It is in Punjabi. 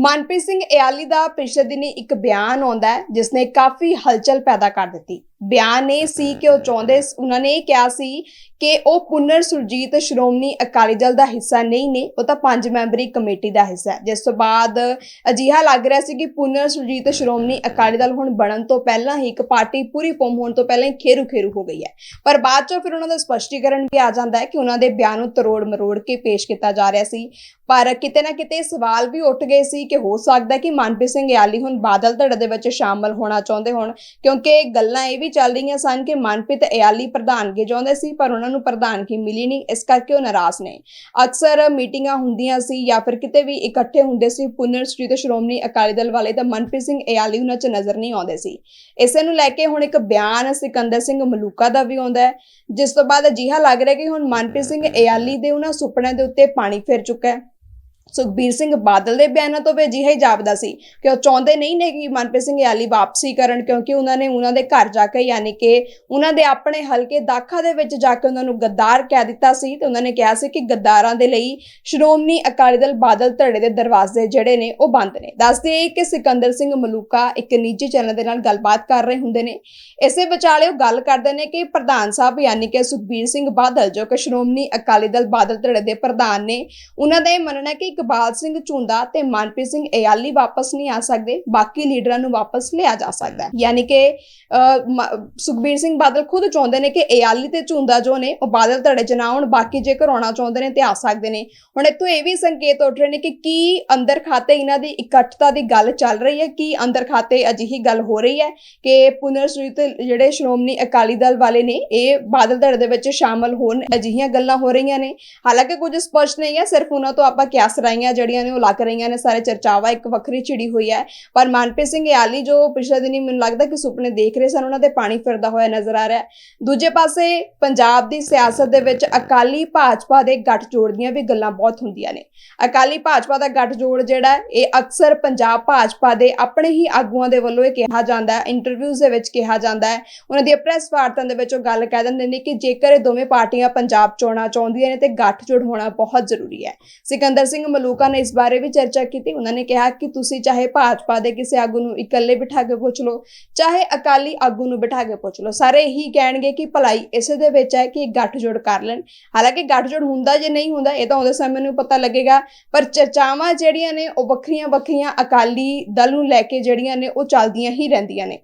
ਮਨਪ੍ਰੀਤ ਸਿੰਘ ਇਆਲੀ ਦਾ ਪਿਛਲੇ ਦਿਨੀ ਇੱਕ ਬਿਆਨ ਆਉਂਦਾ ਹੈ ਜਿਸ ਨੇ ਕਾਫੀ ਹਲਚਲ ਪੈਦਾ ਕਰ ਦਿੱਤੀ। ਬਿਆਨ ਇਹ ਸੀ ਕਿ ਉਹ ਚਾਹੁੰਦੇ ਉਹਨਾਂ ਨੇ ਇਹ ਕਿਹਾ ਸੀ ਕਿ ਉਹ ਪੁਨਰ ਸੁਰਜੀਤ ਸ਼੍ਰੋਮਣੀ ਅਕਾਲੀ ਦਲ ਦਾ ਹਿੱਸਾ ਨਹੀਂ ਨੇ ਉਹ ਤਾਂ ਪੰਜ ਮੈਂਬਰੀ ਕਮੇਟੀ ਦਾ ਹਿੱਸਾ ਹੈ। ਜਿਸ ਤੋਂ ਬਾਅਦ ਅਜਿਹਾ ਲੱਗ ਰਿਹਾ ਸੀ ਕਿ ਪੁਨਰ ਸੁਰਜੀਤ ਸ਼੍ਰੋਮਣੀ ਅਕਾਲੀ ਦਲ ਹੁਣ ਬਣਨ ਤੋਂ ਪਹਿਲਾਂ ਹੀ ਇੱਕ ਪਾਰਟੀ ਪੂਰੀ ਫਾਰਮ ਹੋਣ ਤੋਂ ਪਹਿਲਾਂ ਹੀ ਖੇਰੂ ਖੇਰੂ ਹੋ ਗਈ ਹੈ। ਪਰ ਬਾਅਦ ਚੋਂ ਫਿਰ ਉਹਨਾਂ ਦਾ ਸਪਸ਼ਟੀਕਰਨ ਵੀ ਆ ਜਾਂਦਾ ਹੈ ਕਿ ਉਹਨਾਂ ਦੇ ਬਿਆਨ ਨੂੰ ਤਰੋੜ ਮਰੋੜ ਕੇ ਪੇਸ਼ ਕੀਤਾ ਜਾ ਰਿਹਾ ਸੀ। ਪਰ ਕਿਤੇ ਨਾ ਕਿਤੇ ਸਵਾਲ ਵੀ ਉੱਠ ਗਏ ਸੀ ਕਿ ਹੋ ਸਕਦਾ ਕਿ ਮਨਪ੍ਰੀਤ ਸਿੰਘ ਯਾਲੀ ਹੁਣ ਬਾਦਲ ਧੜੇ ਦੇ ਵਿੱਚ ਸ਼ਾਮਲ ਹੋਣਾ ਚਾਹੁੰਦੇ ਹੋਣ ਕਿਉਂਕਿ ਗੱਲਾਂ ਇਹ ਵੀ ਚੱਲ ਰਹੀਆਂ ਸਨ ਕਿ ਮਨਪ੍ਰੀਤ ਇਆਲੀ ਪ੍ਰਧਾਨਗੀ ਚਾਹੁੰਦੇ ਸੀ, ਪਰ ਉਹਨਾਂ ਨੂੰ ਪ੍ਰਧਾਨਗੀ ਮਿਲੀ ਨਹੀਂ, ਇਸ ਕਰਕੇ ਉਹ ਨਾਰਾਜ਼ ਨੇ। ਅਕਸਰ ਮੀਟਿੰਗਾਂ ਹੁੰਦੀਆਂ ਸੀ ਜਾਂ ਫਿਰ ਕਿਤੇ ਵੀ ਇਕੱਠੇ ਹੁੰਦੇ ਸੀ, ਪੁਨਰ ਸ੍ਰੀ ਸ਼੍ਰੋਮਣੀ ਅਕਾਲੀ ਦਲ ਵਾਲੇ ਤਾਂ ਮਨਪ੍ਰੀਤ ਸਿੰਘ ਇਆਲੀ ਉਹਨਾਂ 'ਚ ਨਜ਼ਰ ਨਹੀਂ ਆਉਂਦੇ ਸੀ। ਇਸੇ ਨੂੰ ਲੈ ਕੇ ਹੁਣ ਇੱਕ ਬਿਆਨ ਸਿਕੰਦਰ ਸਿੰਘ ਮਲੂਕਾ ਦਾ ਵੀ ਆਉਂਦਾ ਹੈ, ਜਿਸ ਤੋਂ ਬਾਅਦ ਅਜਿਹਾ ਲੱਗ ਰਿਹਾ ਕਿ ਹੁਣ ਮਨਪ੍ਰੀਤ ਸਿੰਘ ਇਆਲੀ ਦੇ ਉਹਨਾਂ ਸੁਪਨਿਆਂ ਦੇ ਉੱਤੇ ਪਾਣੀ ਫਿਰ ਚੁੱਕਾ ਹੈ। ਸੁਖਬੀਰ ਸਿੰਘ ਬਾਦਲ ਦੇ ਬਿਆਨਾਂ ਤੋਂ ਵੀ ਅਜਿਹਾ ਹੀ ਜਾਪਦਾ ਸੀ ਕਿ ਉਹ ਚਾਹੁੰਦੇ ਨਹੀਂ ਨੇ ਕਿ ਮਨਪ੍ਰੀਤ ਸਿੰਘ ਯਾਲੀ ਵਾਪਸੀ ਕਰਨ, ਕਿਉਂਕਿ ਉਹਨਾਂ ਨੇ ਉਹਨਾਂ ਦੇ ਘਰ ਜਾ ਕੇ ਯਾਨੀ ਕਿ ਉਹਨਾਂ ਦੇ ਆਪਣੇ ਹਲਕੇ ਦਾਖਾ ਦੇ ਵਿੱਚ ਜਾ ਕੇ ਉਹਨਾਂ ਨੂੰ ਗੱਦਾਰ ਕਹਿ ਦਿੱਤਾ ਸੀ ਤੇ ਉਹਨਾਂ ਨੇ ਕਿਹਾ ਸੀ ਕਿ ਗੱਦਾਰਾਂ ਦੇ ਲਈ ਸ਼੍ਰੋਮਣੀ ਅਕਾਲੀ ਦਲ ਬਾਦਲ ਧੜੇ ਦੇ ਦਰਵਾਜ਼ੇ ਜਿਹੜੇ ਨੇ ਉਹ ਬੰਦ ਨੇ। ਦੱਸਦੇ ਕਿ ਸਿਕੰਦਰ ਸਿੰਘ ਮਲੂਕਾ ਇੱਕ ਨਿੱਜੀ ਚੈਨਲ ਦੇ ਨਾਲ ਗੱਲਬਾਤ ਕਰ ਰਹੇ ਹੁੰਦੇ ਨੇ। ਇਸੇ ਵਿਚਾਲੇ ਉਹ ਗੱਲ ਕਰਦੇ ਨੇ ਕਿ ਪ੍ਰਧਾਨ ਸਾਹਿਬ ਯਾਨੀ ਕਿ ਸੁਖਬੀਰ ਸਿੰਘ ਬਾਦਲ, ਜੋ ਕਿ ਸ਼੍ਰੋਮਣੀ ਅਕਾਲੀ ਦਲ ਬਾਦਲ ਧੜੇ ਦੇ ਪ੍ਰਧਾਨ ਨੇ, ਉਹਨਾਂ ਦਾ ਇਹ ਮੰਨਣਾ ਹੈ ਕਿ ਇਕਬਾਲ ਸਿੰਘ ਝੁੰਦਾ ਤੇ ਮਨਪ੍ਰੀਤ ਸਿੰਘ ਇਆਲੀ ਵਾਪਸ ਨਹੀਂ ਆ ਸਕਦੇ, ਬਾਕੀ ਲੀਡਰਾਂ ਨੂੰ ਵਾਪਸ ਲਿਆ ਜਾ ਸਕਦਾ ਹੈ। ਯਾਨੀ ਕਿ ਸੁਖਬੀਰ ਸਿੰਘ ਬਾਦਲ ਖੁਦ ਚਾਹੁੰਦੇ ਨੇ ਕਿ ਇਆਲੀ ਤੇ ਝੁੰਦਾ ਜੋ ਨੇ, ਉਹ ਬਾਦਲ ਧੜੇ ਚ ਨਾ ਆਉਣ, ਬਾਕੀ ਜੇਕਰ ਆਉਣਾ ਚਾਹੁੰਦੇ ਨੇ ਤੇ ਆ ਸਕਦੇ ਨੇ। ਹੁਣ ਇੱਥੋਂ ਇਹ ਵੀ ਸੰਕੇਤ ਉੱਠ ਰਹੇ ਨੇ ਕਿ ਕੀ ਅੰਦਰ ਖਾਤੇ ਇਹਨਾਂ ਦੀ ਇਕੱਠਤਾ ਦੀ ਗੱਲ ਚੱਲ ਰਹੀ ਹੈ, ਕੀ ਅੰਦਰ ਖਾਤੇ ਅਜਿਹੀ ਗੱਲ ਹੋ ਰਹੀ ਹੈ ਕਿ ਪੁਨਰ ਸੁਰਜੀਤ ਜਿਹੜੇ ਸ਼੍ਰੋਮਣੀ ਅਕਾਲੀ ਦਲ ਵਾਲੇ ਨੇ, ਇਹ ਬਾਦਲ ਧੜੇ ਦੇ ਵਿੱਚ ਸ਼ਾਮਲ ਹੋਣ ਅਜਿਹੀਆਂ ਗੱਲਾਂ ਹੋ ਰਹੀਆਂ ਨੇ। ਹਾਲਾਂਕਿ ਕੁਝ ਸਪਸ਼ਟ ਨਹੀਂ ਹੈ, ਸਿਰਫ ਉਹਨਾਂ ਤੋਂ ਆਪਾਂ ਕਿਆਸ ਰਾਈਆਂ ਜਿਹੜੀਆਂ ਨੇ ਉਹ ਲੱਗ ਰਹੀਆਂ ਨੇ, ਸਾਰੇ ਚਰਚਾਵਾਂ, ਇੱਕ ਵੱਖਰੀ ਛਿੜੀ ਹੋਈ ਹੈ। ਪਰ ਮਨਪ੍ਰੀਤ ਸਿੰਘ ਯਾਲੀ ਜੋ ਪਿਛਲੇ ਦਿਨੀ ਮੈਨੂੰ ਲੱਗਦਾ ਕਿ ਸੁਪਨੇ ਦੇਖ ਰਹੇ ਸਨ, ਉਹਨਾਂ ਦੇ ਪਾਣੀ ਫਿਰਦਾ ਹੋਇਆ ਨਜ਼ਰ ਆ ਰਿਹਾ ਦੂਜੇ ਪਾਸੇ ਪੰਜਾਬ ਦੀ ਸਿਆਸਤ ਦੇ ਵਿੱਚ ਅਕਾਲੀ ਭਾਜਪਾ ਦੇ ਗੱਠਜੋੜ ਦੀਆਂ ਵੀ ਗੱਲਾਂ ਬਹੁਤ ਹੁੰਦੀਆਂ ਨੇ। ਅਕਾਲੀ ਭਾਜਪਾ ਦਾ ਗੱਠਜੋੜ ਜਿਹੜਾ ਇਹ ਅਕਸਰ ਪੰਜਾਬ ਭਾਜਪਾ ਦੇ ਆਪਣੇ ਹੀ ਆਗੂਆਂ ਦੇ ਵੱਲੋਂ ਇਹ ਕਿਹਾ ਜਾਂਦਾ ਹੈ ਇੰਟਰਵਿਊਜ਼ ਦੇ ਵਿੱਚ ਕਿਹਾ ਜਾਂਦਾ ਹੈ। ਉਹਨਾਂ ਦੀ ਪ੍ਰੈਸ ਵਾਰਤਾਂ ਦੇ ਵਿੱਚ ਉਹ ਗੱਲ ਕਹਿ ਦਿੰਦੇ ਨੇ ਕਿ ਜੇਕਰ ਇਹ ਦੋਵੇਂ ਪਾਰਟੀਆਂ ਪੰਜਾਬ ਚੋਣਾਂ ਚਾਹੁੰਦੀਆਂ ਨੇ ਤੇ ਗੱਠਜੋੜ ਹੋਣਾ ਬਹੁਤ ਜ਼ਰੂਰੀ ਹੈ। ਸਿਕੰਦਰ ਸਿੰਘ ਮਲੂਕਾ ਨੇ ਇਸ ਬਾਰੇ ਵੀ ਚਰਚਾ ਕੀਤੀ। ਉਹਨਾਂ ਨੇ ਕਿਹਾ ਕਿ ਤੁਸੀਂ ਚਾਹੇ ਭਾਜਪਾ ਦੇ ਕਿਸੇ ਆਗੂ ਨੂੰ ਇਕੱਲੇ ਬਿਠਾ ਕੇ ਪੁੱਛ ਲਓ, ਚਾਹੇ ਅਕਾਲੀ ਆਗੂ ਨੂੰ ਬਿਠਾ ਕੇ ਪੁੱਛ ਲਓ। ਸਾਰੇ ਇਹੀ ਕਹਿਣਗੇ ਕਿ ਭਲਾਈ ਇਸੇ ਦੇ ਵਿੱਚ ਹੈ ਕਿ ਗੱਠਜੋੜ ਕਰ ਲੈਣ। ਹਾਲਾਂਕਿ ਗੱਠਜੋੜ ਹੁੰਦਾ ਜੇ ਨਹੀਂ ਹੁੰਦਾ, ਇਹ ਤਾਂ ਉਹਦੇ ਸਮੇਂ ਨੂੰ ਪਤਾ ਲੱਗੇਗਾ। ਪਰ ਚਰਚਾਵਾਂ ਜਿਹੜੀਆਂ ਨੇ, ਉਹ ਵੱਖਰੀਆਂ ਵੱਖਰੀਆਂ ਅਕਾਲੀ ਦਲ ਨੂੰ ਲੈ ਕੇ ਜਿਹੜੀਆਂ ਨੇ, ਉਹ ਚੱਲਦੀਆਂ ਹੀ ਰਹਿੰਦੀਆਂ ਨੇ।